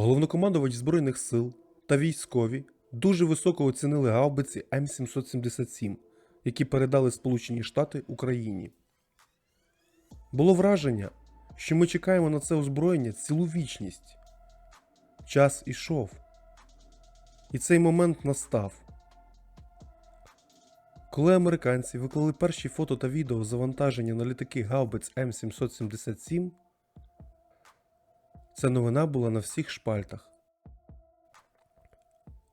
Головнокомандувач Збройних сил та військові дуже високо оцінили гаубиці М777, які передали Сполучені Штати Україні. Було враження, що ми чекаємо на це озброєння цілу вічність. Час ішов. І цей момент настав. Коли американці виклали перші фото та відео завантаження на літаки гаубиць М777, ця новина була на всіх шпальтах.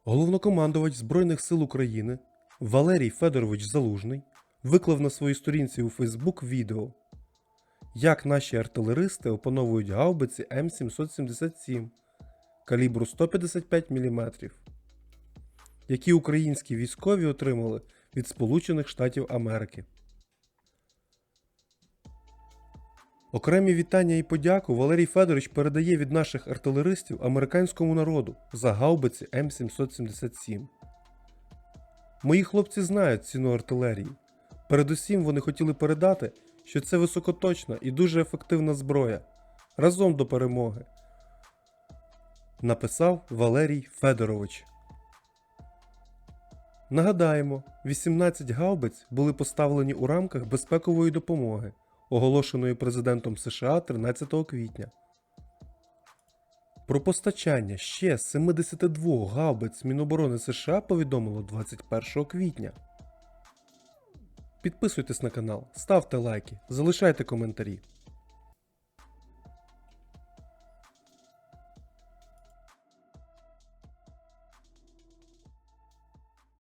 Головнокомандувач Збройних сил України Валерій Федорович Залужний виклав на своїй сторінці у Фейсбук відео, як наші артилеристи опановують гаубиці М777 калібру 155 мм, які українські військові отримали від Сполучених Штатів Америки. Окремі вітання і подяку Валерій Федорович передає від наших артилеристів американському народу за гаубиці М777. Мої хлопці знають ціну артилерії. Передусім вони хотіли передати, що це високоточна і дуже ефективна зброя. Разом до перемоги. Написав Валерій Федорович. Нагадаємо, 18 гаубиць були поставлені у рамках безпекової допомоги, оголошеної президентом США 13 квітня. Про постачання ще 72 гаубиць Міноборони США повідомило 21 квітня. Підписуйтесь на канал, ставте лайки, залишайте коментарі.